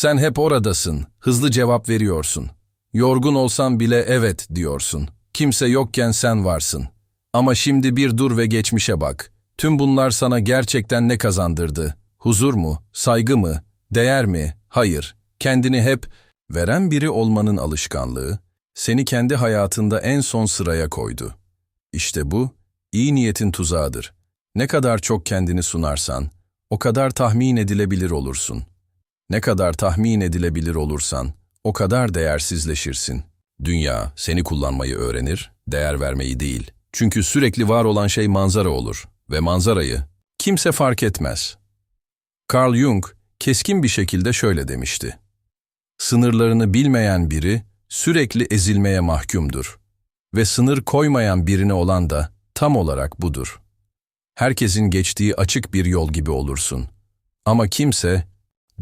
Sen hep oradasın, hızlı cevap veriyorsun. Yorgun olsan bile evet diyorsun. Kimse yokken sen varsın. Ama şimdi bir dur ve geçmişe bak. Tüm bunlar sana gerçekten ne kazandırdı? Huzur mu? Saygı mı? Değer mi? Hayır. Kendini hep veren biri olmanın alışkanlığı seni kendi hayatında en son sıraya koydu. İşte bu iyi niyetin tuzağıdır. Ne kadar çok kendini sunarsan, o kadar tahmin edilebilir olursun. Ne kadar tahmin edilebilir olursan, o kadar değersizleşirsin. Dünya seni kullanmayı öğrenir, değer vermeyi değil. Çünkü sürekli var olan şey manzara olur ve manzarayı kimse fark etmez. Carl Jung keskin bir şekilde şöyle demişti. Sınırlarını bilmeyen biri sürekli ezilmeye mahkumdur ve sınır koymayan birine olan da tam olarak budur. Herkesin geçtiği açık bir yol gibi olursun. Ama kimse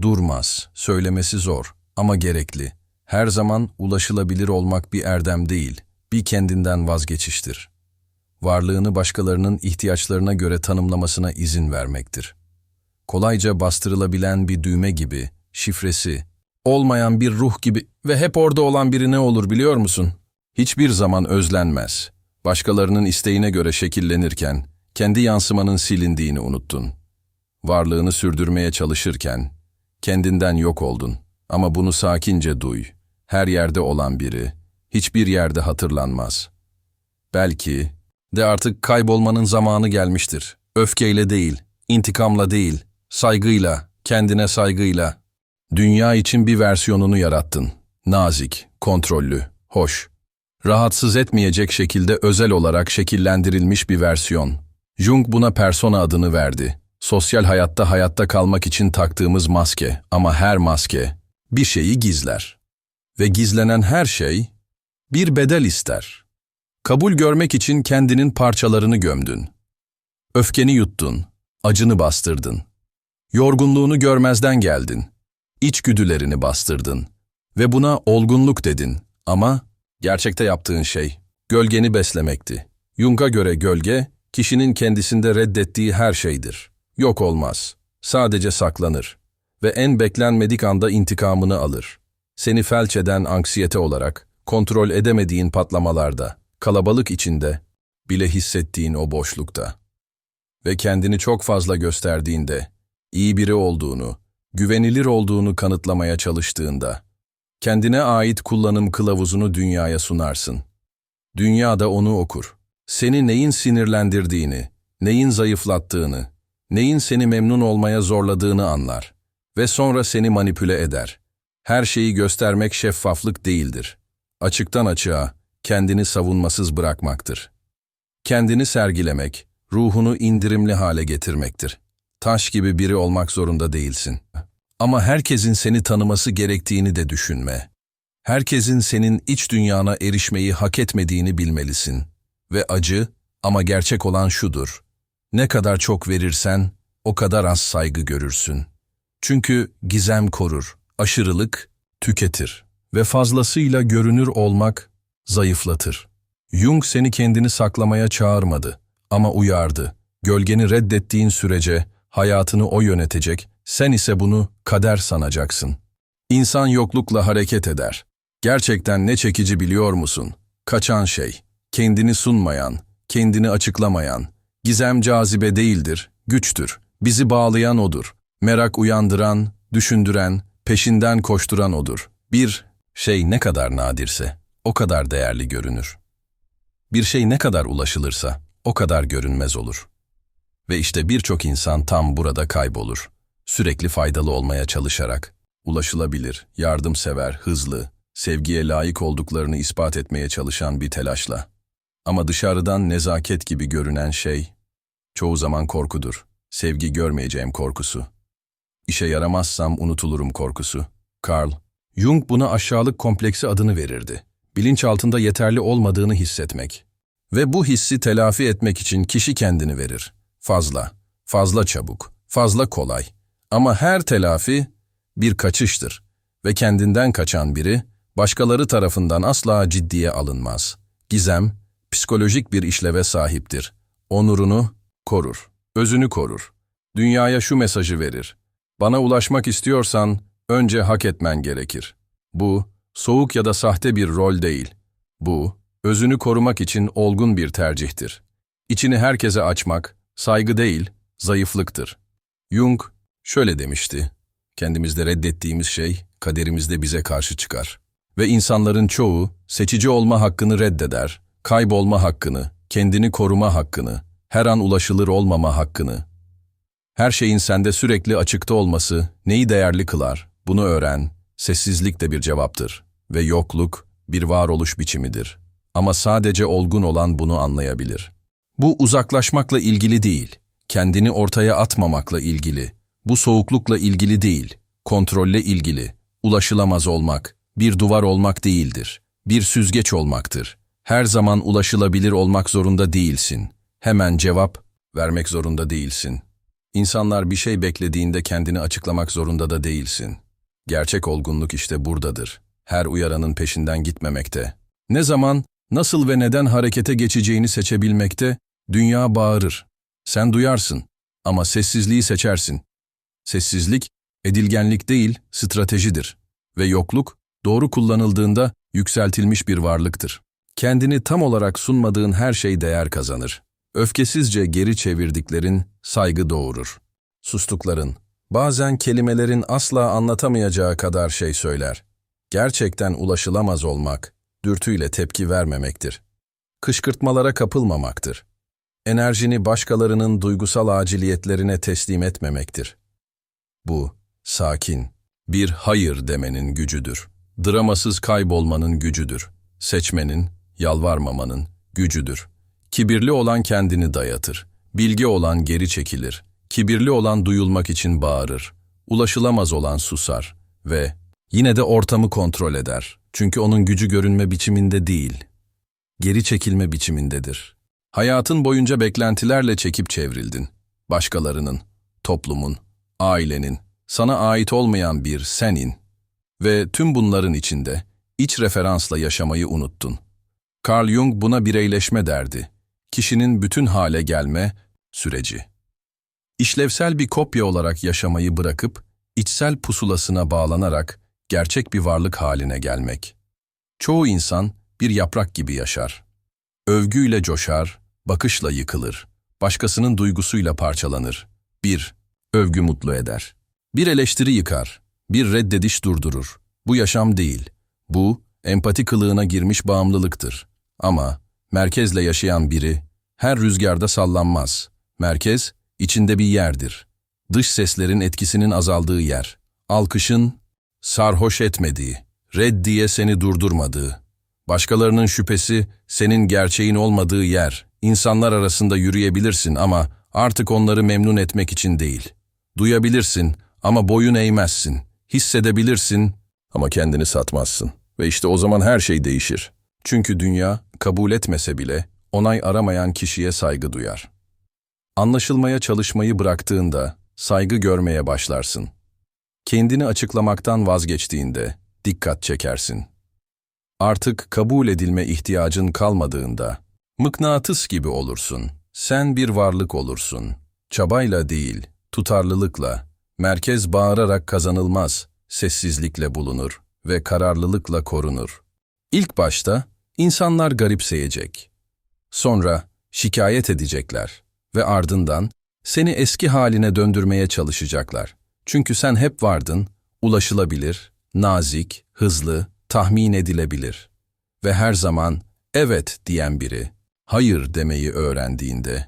durmaz, söylemesi zor ama gerekli. Her zaman ulaşılabilir olmak bir erdem değil, bir kendinden vazgeçiştir. Varlığını başkalarının ihtiyaçlarına göre tanımlamasına izin vermektir. Kolayca bastırılabilen bir düğme gibi, şifresi, olmayan bir ruh gibi ve hep orada olan biri ne olur biliyor musun? Hiçbir zaman özlenmez. Başkalarının isteğine göre şekillenirken, kendi yansımanın silindiğini unuttun. Varlığını sürdürmeye çalışırken, kendinden yok oldun. Ama bunu sakince duy. Her yerde olan biri, hiçbir yerde hatırlanmaz. Belki de artık kaybolmanın zamanı gelmiştir. Öfkeyle değil, intikamla değil, saygıyla, kendine saygıyla. Dünya için bir versiyonunu yarattın. Nazik, kontrollü, hoş. Rahatsız etmeyecek şekilde özel olarak şekillendirilmiş bir versiyon. Jung buna persona adını verdi. Sosyal hayatta hayatta kalmak için taktığımız maske ama her maske bir şeyi gizler. Ve gizlenen her şey bir bedel ister. Kabul görmek için kendinin parçalarını gömdün. Öfkeni yuttun, acını bastırdın. Yorgunluğunu görmezden geldin. İçgüdülerini bastırdın. Ve buna olgunluk dedin. Ama gerçekte yaptığın şey gölgeni beslemekti. Jung'a göre gölge, kişinin kendisinde reddettiği her şeydir. Yok olmaz. Sadece saklanır. Ve en beklenmedik anda intikamını alır. Seni felç eden anksiyete olarak, kontrol edemediğin patlamalarda, kalabalık içinde, bile hissettiğin o boşlukta. Ve kendini çok fazla gösterdiğinde, iyi biri olduğunu, güvenilir olduğunu kanıtlamaya çalıştığında, kendine ait kullanım kılavuzunu dünyaya sunarsın. Dünya da onu okur. Seni neyin sinirlendirdiğini, neyin zayıflattığını, neyin seni memnun olmaya zorladığını anlar ve sonra seni manipüle eder. Her şeyi göstermek şeffaflık değildir. Açıktan açığa, kendini savunmasız bırakmaktır. Kendini sergilemek, ruhunu indirimli hale getirmektir. Taş gibi biri olmak zorunda değilsin. Ama herkesin seni tanıması gerektiğini de düşünme. Herkesin senin iç dünyana erişmeyi hak etmediğini bilmelisin. Ve acı ama gerçek olan şudur. Ne kadar çok verirsen o kadar az saygı görürsün. Çünkü gizem korur, aşırılık tüketir ve fazlasıyla görünür olmak zayıflatır. Jung seni kendini saklamaya çağırmadı ama uyardı. Gölgeni reddettiğin sürece hayatını o yönetecek, sen ise bunu kader sanacaksın. İnsan yoklukla hareket eder. Gerçekten ne çekici biliyor musun? Kaçan şey, kendini sunmayan, kendini açıklamayan. Gizem cazibe değildir, güçtür. Bizi bağlayan odur. Merak uyandıran, düşündüren, peşinden koşturan odur. Bir şey ne kadar nadirse, o kadar değerli görünür. Bir şey ne kadar ulaşılırsa, o kadar görünmez olur. Ve işte birçok insan tam burada kaybolur. Sürekli faydalı olmaya çalışarak, ulaşılabilir, yardımsever, hızlı, sevgiye layık olduklarını ispat etmeye çalışan bir telaşla. Ama dışarıdan nezaket gibi görünen şey, çoğu zaman korkudur. Sevgi görmeyeceğim korkusu. İşe yaramazsam unutulurum korkusu. Carl, Jung buna aşağılık kompleksi adını verirdi. Bilinçaltında yeterli olmadığını hissetmek. Ve bu hissi telafi etmek için kişi kendini verir. Fazla, fazla çabuk, fazla kolay. Ama her telafi bir kaçıştır ve kendinden kaçan biri başkaları tarafından asla ciddiye alınmaz. Gizem, psikolojik bir işleve sahiptir. Onurunu korur, özünü korur. Dünyaya şu mesajı verir. Bana ulaşmak istiyorsan Önce hak etmen gerekir. Bu, soğuk ya da sahte bir rol değil. Bu, özünü korumak için olgun bir tercihtir. İçini herkese açmak, saygı değil, zayıflıktır. Jung şöyle demişti, kendimizde reddettiğimiz şey, kaderimizde bize karşı çıkar. Ve insanların çoğu, seçici olma hakkını reddeder, kaybolma hakkını, kendini koruma hakkını, her an ulaşılır olmama hakkını. Her şeyin sende sürekli açıkta olması neyi değerli kılar? Bunu öğren. Sessizlik de bir cevaptır ve yokluk bir varoluş biçimidir. Ama sadece olgun olan bunu anlayabilir. Bu uzaklaşmakla ilgili değil, kendini ortaya atmamakla ilgili. Bu soğuklukla ilgili değil, kontrolle ilgili. Ulaşılamaz olmak, bir duvar olmak değildir. Bir süzgeç olmaktır. Her zaman ulaşılabilir olmak zorunda değilsin. Hemen cevap vermek zorunda değilsin. İnsanlar bir şey beklediğinde kendini açıklamak zorunda da değilsin. Gerçek olgunluk işte buradadır. Her uyaranın peşinden gitmemekte. Ne zaman, nasıl ve neden harekete geçeceğini seçebilmekte, dünya bağırır. Sen duyarsın ama sessizliği seçersin. Sessizlik, edilgenlik değil, stratejidir. Ve yokluk, doğru kullanıldığında yükseltilmiş bir varlıktır. Kendini tam olarak sunmadığın her şey değer kazanır. Öfkesizce geri çevirdiklerin saygı doğurur. Sustukların, bazen kelimelerin asla anlatamayacağı kadar şey söyler. Gerçekten ulaşılamaz olmak, dürtüyle tepki vermemektir. Kışkırtmalara kapılmamaktır. Enerjini başkalarının duygusal aciliyetlerine teslim etmemektir. Bu, sakin, bir hayır demenin gücüdür. Dramasız kaybolmanın gücüdür. Seçmenin, yalvarmamanın gücüdür. Kibirli olan kendini dayatır. Bilgi olan geri çekilir. Kibirli olan duyulmak için bağırır. Ulaşılamaz olan susar ve yine de ortamı kontrol eder. Çünkü onun gücü görünme biçiminde değil, geri çekilme biçimindedir. Hayatın boyunca beklentilerle çekip çevrildin. Başkalarının, toplumun, ailenin, sana ait olmayan bir senin ve tüm bunların içinde iç referansla yaşamayı unuttun. Carl Jung buna bireyleşme derdi. Kişinin bütün hale gelme süreci. İşlevsel bir kopya olarak yaşamayı bırakıp, içsel pusulasına bağlanarak gerçek bir varlık haline gelmek. Çoğu insan bir yaprak gibi yaşar. Övgüyle coşar, bakışla yıkılır, başkasının duygusuyla parçalanır. Bir, övgü mutlu eder. Bir eleştiri yıkar, bir reddediş durdurur. Bu yaşam değil. Bu, empati kılığına girmiş bağımlılıktır. Ama merkezle yaşayan biri her rüzgarda sallanmaz. Merkez, içinde bir yerdir. Dış seslerin etkisinin azaldığı yer. Alkışın, sarhoş etmediği, reddiye seni durdurmadığı. Başkalarının şüphesi, senin gerçeğin olmadığı yer. İnsanlar arasında yürüyebilirsin ama artık onları memnun etmek için değil. Duyabilirsin ama boyun eğmezsin. Hissedebilirsin ama kendini satmazsın. Ve işte o zaman her şey değişir. Çünkü dünya, kabul etmese bile, onay aramayan kişiye saygı duyar. Anlaşılmaya çalışmayı bıraktığında, saygı görmeye başlarsın. Kendini açıklamaktan vazgeçtiğinde, dikkat çekersin. Artık kabul edilme ihtiyacın kalmadığında, mıknatıs gibi olursun. Sen bir varlık olursun. Çabayla değil, tutarlılıkla, merkez bağırarak kazanılmaz, sessizlikle bulunur ve kararlılıkla korunur. İlk başta insanlar garipseyecek. Sonra şikayet edecekler ve ardından seni eski haline döndürmeye çalışacaklar. Çünkü sen hep vardın, ulaşılabilir, nazik, hızlı, tahmin edilebilir ve her zaman evet diyen biri hayır demeyi öğrendiğinde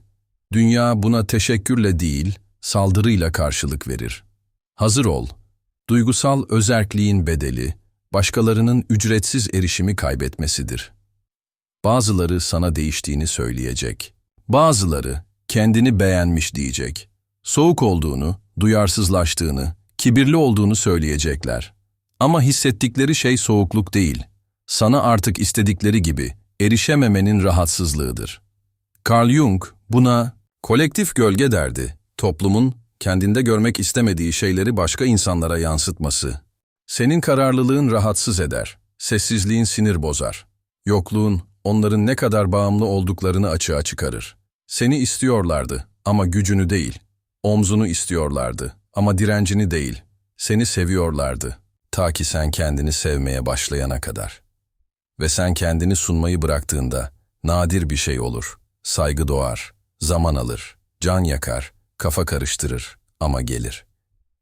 dünya buna teşekkürle değil, saldırıyla karşılık verir. Hazır ol. Duygusal özerkliğin bedeli başkalarının ücretsiz erişimi kaybetmesidir. Bazıları sana değiştiğini söyleyecek. Bazıları kendini beğenmiş diyecek. Soğuk olduğunu, duyarsızlaştığını, kibirli olduğunu söyleyecekler. Ama hissettikleri şey soğukluk değil. Sana artık istedikleri gibi erişememenin rahatsızlığıdır. Carl Jung buna kolektif gölge derdi. Toplumun kendinde görmek istemediği şeyleri başka insanlara yansıtması. Senin kararlılığın rahatsız eder, sessizliğin sinir bozar. Yokluğun onların ne kadar bağımlı olduklarını açığa çıkarır. Seni istiyorlardı ama gücünü değil. Omzunu istiyorlardı ama direncini değil. Seni seviyorlardı. Ta ki sen kendini sevmeye başlayana kadar. Ve sen kendini sunmayı bıraktığında nadir bir şey olur. Saygı doğar, zaman alır, can yakar, kafa karıştırır ama gelir.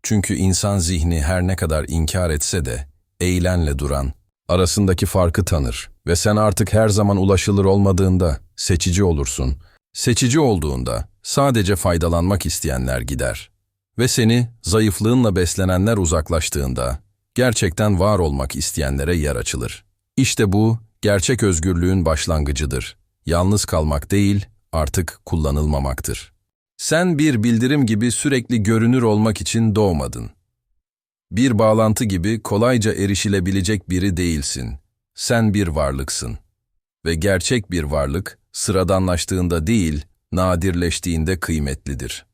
Çünkü insan zihni her ne kadar inkar etse de eğlenle duran, arasındaki farkı tanır ve sen artık her zaman ulaşılır olmadığında seçici olursun. Seçici olduğunda sadece faydalanmak isteyenler gider. Ve seni zayıflığınla beslenenler uzaklaştığında gerçekten var olmak isteyenlere yer açılır. İşte bu gerçek özgürlüğün başlangıcıdır. Yalnız kalmak değil, artık kullanılmamaktır. Sen bir bildirim gibi sürekli görünür olmak için doğmadın. Bir bağlantı gibi kolayca erişilebilecek biri değilsin. Sen bir varlıksın. Ve gerçek bir varlık, sıradanlaştığında değil, nadirleştiğinde kıymetlidir.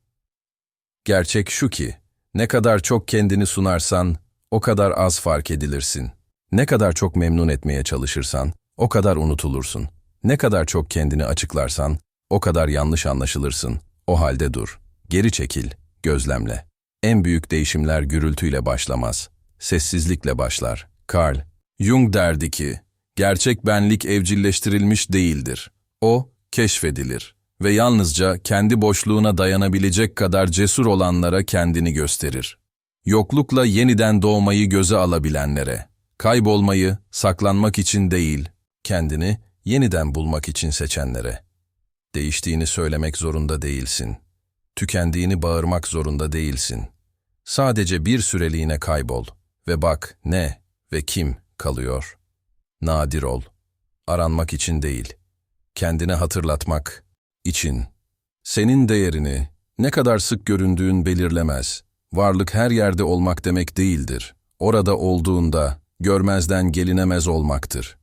Gerçek şu ki, ne kadar çok kendini sunarsan, o kadar az fark edilirsin. Ne kadar çok memnun etmeye çalışırsan, o kadar unutulursun. Ne kadar çok kendini açıklarsan, o kadar yanlış anlaşılırsın. O halde dur, geri çekil, gözlemle. En büyük değişimler gürültüyle başlamaz, sessizlikle başlar. Carl Jung derdi ki, gerçek benlik evcilleştirilmiş değildir. O, keşfedilir ve yalnızca kendi boşluğuna dayanabilecek kadar cesur olanlara kendini gösterir. Yoklukla yeniden doğmayı göze alabilenlere, kaybolmayı saklanmak için değil, kendini yeniden bulmak için seçenlere. Değiştiğini söylemek zorunda değilsin. Tükendiğini bağırmak zorunda değilsin. Sadece bir süreliğine kaybol ve bak ne ve kim kalıyor. Nadir ol. Aranmak için değil. Kendine hatırlatmak için. Senin değerini ne kadar sık göründüğün belirlemez. Varlık her yerde olmak demek değildir. Orada olduğunda görmezden gelinemez olmaktır.